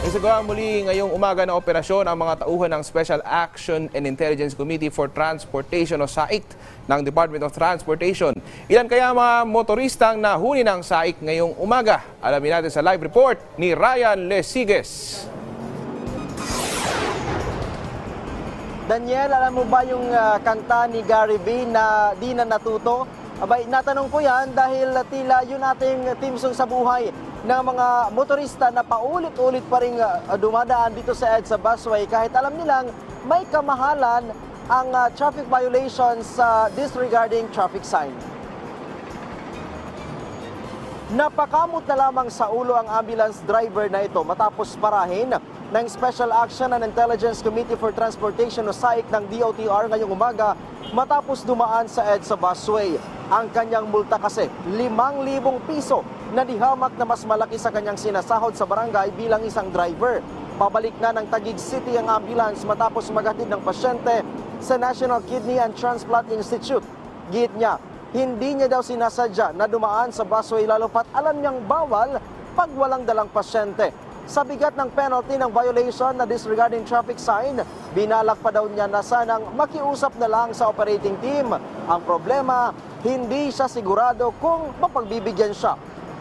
Isagawa muli ngayong umaga ng operasyon ang mga tauhan ng Special Action and Intelligence Committee for Transportation o SAIC ng Department of Transportation. Ilan kaya mga motoristang nahuli ng SAIC ngayong umaga? Alamin natin sa live report ni Ryan Lesigues. Daniel, alam mo ba yung ah, kanta ni Gary V na di na natuto? Abay, natanong ko yan dahil tila yun ating team song sa buhay ng mga motorista na paulit-ulit pa rin ah, dumadaan dito sa EDSA busway kahit alam nilang may kamahalan ang ah, traffic violations sa disregarding traffic sign. Napakamot na lamang sa ulo ang ambulance driver na ito matapos parahin ng Special Action and Intelligence Committee for Transportation o SAIC ng DOTR ngayong umaga matapos dumaan sa EDSA busway. Ang kanyang multa kasi 5,000 piso na dihamak na mas malaki sa kanyang sinasahod sa barangay bilang isang driver. Pabalik na ng Taguig City ang ambulance matapos maghatid ng pasyente sa National Kidney and Transplant Institute. Git niya, hindi niya daw sinasadya na dumaan sa busway lalo pat alam niyang bawal pag walang dalang pasyente. Sa bigat ng penalty ng violation na disregarding traffic sign, binalak pa daw niya na sanang makiusap na lang sa operating team. Ang problema, hindi siya sigurado kung mapagbibigyan siya.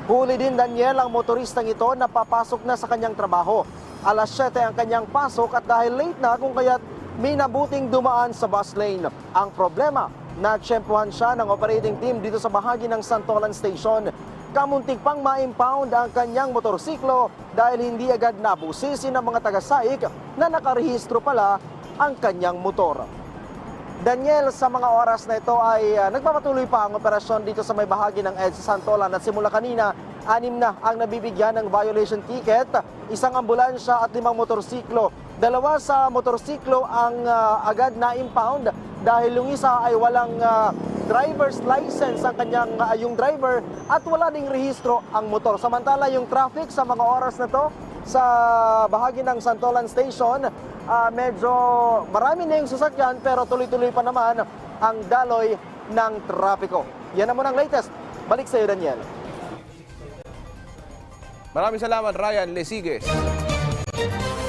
Huli din Daniel ang motoristang ito na papasok na sa kanyang trabaho. Alas 7 ang kanyang pasok at dahil late na kung kaya't minabuting dumaan sa bus lane. Ang problema, natsyempohan siya ng operating team dito sa bahagi ng Santolan Station. Kamuntik pang ma-impound ang kanyang motorsiklo dahil hindi agad nabusisi ng mga taga-saik na nakarehistro pala ang kanyang motor. Daniel, sa mga oras na ito ay uh, nagpapatuloy pa ang operasyon dito sa may bahagi ng EDSA Santolan at simula kanina, anim na ang nabibigyan ng violation ticket, isang ambulansya at limang motorsiklo. Dalawa sa motorsiklo ang uh, agad na impound dahil yung isa ay walang uh, driver's license ang kanyang uh, yung driver at wala ding rehistro ang motor. Samantala yung traffic sa mga oras na to sa bahagi ng Santolan Station, ah, medyo marami na yung sasakyan pero tuloy-tuloy pa naman ang daloy ng trapiko. Yan naman ang latest. Balik sa iyo, Daniel. Maraming salamat Ryan Lesigues.